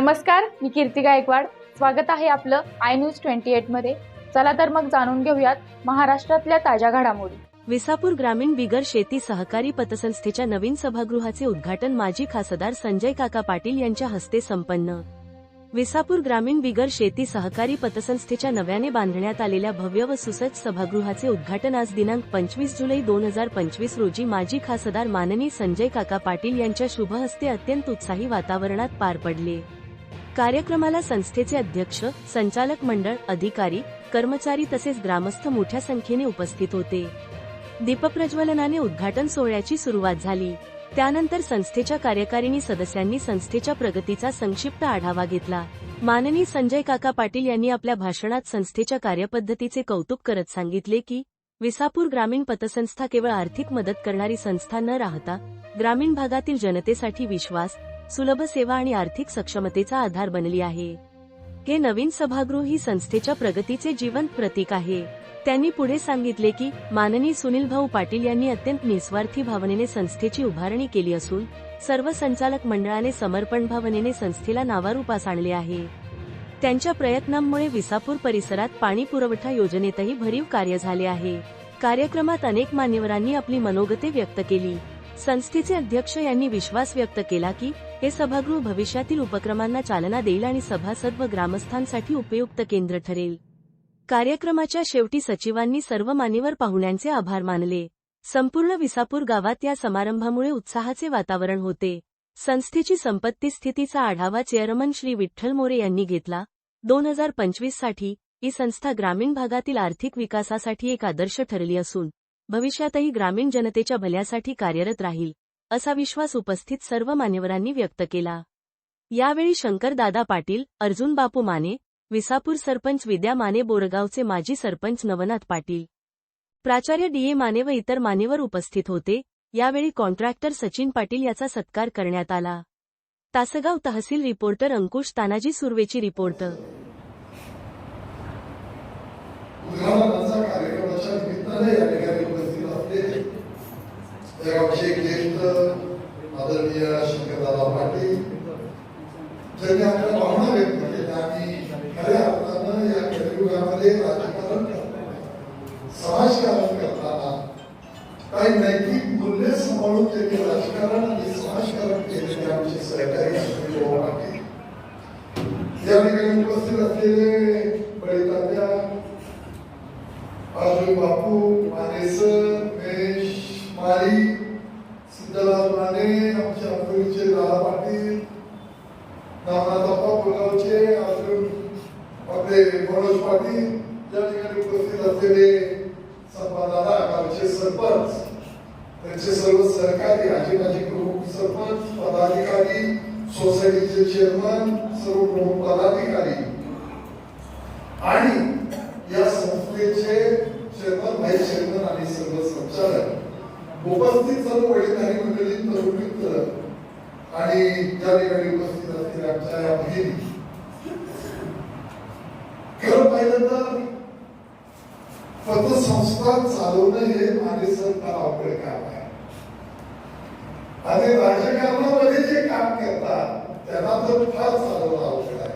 नमस्कार मी कीर्ती गायकवाड. स्वागत आहे आपलं आय न्यूज ट्वेंटी एटमध्ये. चला तर मग जाणून घेऊयात महाराष्ट्रातल्या ताज्या घडामोडी. विसापूर ग्रामीण बिगर शेती सहकारी पतसंस्थेच्या नवीन सभागृहाचे उद्घाटन माजी खासदार संजय काका पाटील यांच्या हस्ते संपन्न. विसापूर ग्रामीण बिगर शेती सहकारी पतसंस्थेच्या नव्याने बांधण्यात आलेल्या भव्य व सुसज्ज सभागृहाचे उद्घाटन आज दिनांक पंचवीस जुलै दोन हजार पंचवीस रोजी माजी खासदार माननी संजय काका पाटील यांच्या शुभ हस्ते अत्यंत उत्साही वातावरणात पार पडले. कार्यक्रमाला संस्थेचे अध्यक्ष संचालक मंडळ अधिकारी कर्मचारी तसेच ग्रामस्थ मोठ्या संख्येने उपस्थित होते. दीपप्रज्वलनाने उद्घाटन सोहळ्याची सुरुवात झाली. त्यानंतर संस्थेच्या कार्यकारिणी सदस्यांनी संस्थेच्या प्रगतीचा संक्षिप्त आढावा घेतला. माननी संजय काका पाटील यांनी आपल्या भाषणात संस्थेच्या कार्यपद्धतीचे कौतुक करत सांगितले की विसापूर ग्रामीण पतसंस्था केवळ आर्थिक मदत करणारी संस्था न राहता ग्रामीण भागातील जनतेसाठी विश्वास सुलभ सेवा आणि आर्थिक सक्षमतेचा आधार बनली आहे. हे नवीन सभागृह ही संस्थेच्या प्रगतीचे जिवंत प्रतीक आहे. त्यांनी पुढे सांगितले की माननीय सुनील भाऊ पाटील यांनी अत्यंत निस्वार्थी भावनेने संस्थेची उभारणी केली असून सर्व संचालक मंडळाने समर्पण भावनेने संस्थेला नावारूपास आणले आहे. त्यांच्या प्रयत्नांमुळे विसापूर परिसरात पाणी पुरवठा योजनेतही भरीव कार्य झाले आहे. कार्यक्रमात अनेक मान्यवरांनी आपली मनोगते व्यक्त केली. संस्थेचे अध्यक्ष यांनी विश्वास व्यक्त केला की हे सभागृह भविष्यातील उपक्रमांना चालना देईल आणि सभासद व ग्रामस्थांसाठी उपयुक्त केंद्र ठरेल. कार्यक्रमाच्या शेवटी सचिवांनी सर्व मान्यवर पाहुण्यांचे आभार मानले. संपूर्ण विसापूर गावात या समारंभामुळे उत्साहाचे वातावरण होते. संस्थेची संपत्ती स्थितीचा आढावा चेअरमन श्री विठ्ठल मोरे यांनी घेतला. दोन हजार पंचवीससाठी ही संस्था ग्रामीण भागातील आर्थिक विकासासाठी एक आदर्श ठरली असून भविष्यातही ग्रामीण जनतेच्या भल्यासाठी कार्यरत राहील असा विश्वास उपस्थित सर्व मान्यवरांनी व्यक्त केला. यावेळी शंकरदादा पाटील अर्जुन बापू माने विसापूर सरपंच विद्या माने बोरगावचे माजी सरपंच नवनाथ पाटील प्राचार्य डीए माने व इतर मान्यवर उपस्थित होते. यावेळी कॉन्ट्रॅक्टर सचिन पाटील याचा सत्कार करण्यात आला. तासगाव तहसील रिपोर्टर अंकुश तानाजी सुर्वेची रिपोर्ट. कार्यक्रमाच्या निमित्ताने या ठिकाणी या गावचे ज्येष्ठ आदरणीय शंकरदादा पाटील ज्यांनी आपल्या भावना व्यक्त केल्या आणि खऱ्या अर्थानं या कलियुगामध्ये राजकारण करताना समाजकारण करताना काही नैतिक मूल्य सांभाळून त्यांनी राजकारण आणि समाजकारण केलेले आमचे सहकारी शंकर पाटील या ठिकाणी उपस्थित असलेले बळीतात्या बापू मानेसर महेश माळी सिद्धराज माने आमच्या अपुरीचे दादा पाटील नामनाथप्पा बोगावचे अर्जुन आपले मनोज पाटील या ठिकाणी उपस्थित असलेले संपादादा गावचे सरपंच त्यांचे सर्व सरकारी आजी आजीबाजी प्रमुख सरपंच पदाधिकारी सोसायटीचे चेअरमन सर्व प्रमुख पदाधिकारी. आणि या संस्थेचे चेअरमन व्हाईस चेअरमन आणि सर्व संचालक. उपस्थित सर्व वडीलधारी मंडळी तरुण आणि ज्या ठिकाणी उपस्थित असतील आमच्या या बहिणी खरं पाहिलं तर पतसंस्था चालवणं हे माझे फार अवघड काम आहे. आणि राजकारणामध्ये जे काम करतात त्यांना तर फार चालवणं अवघड आहे.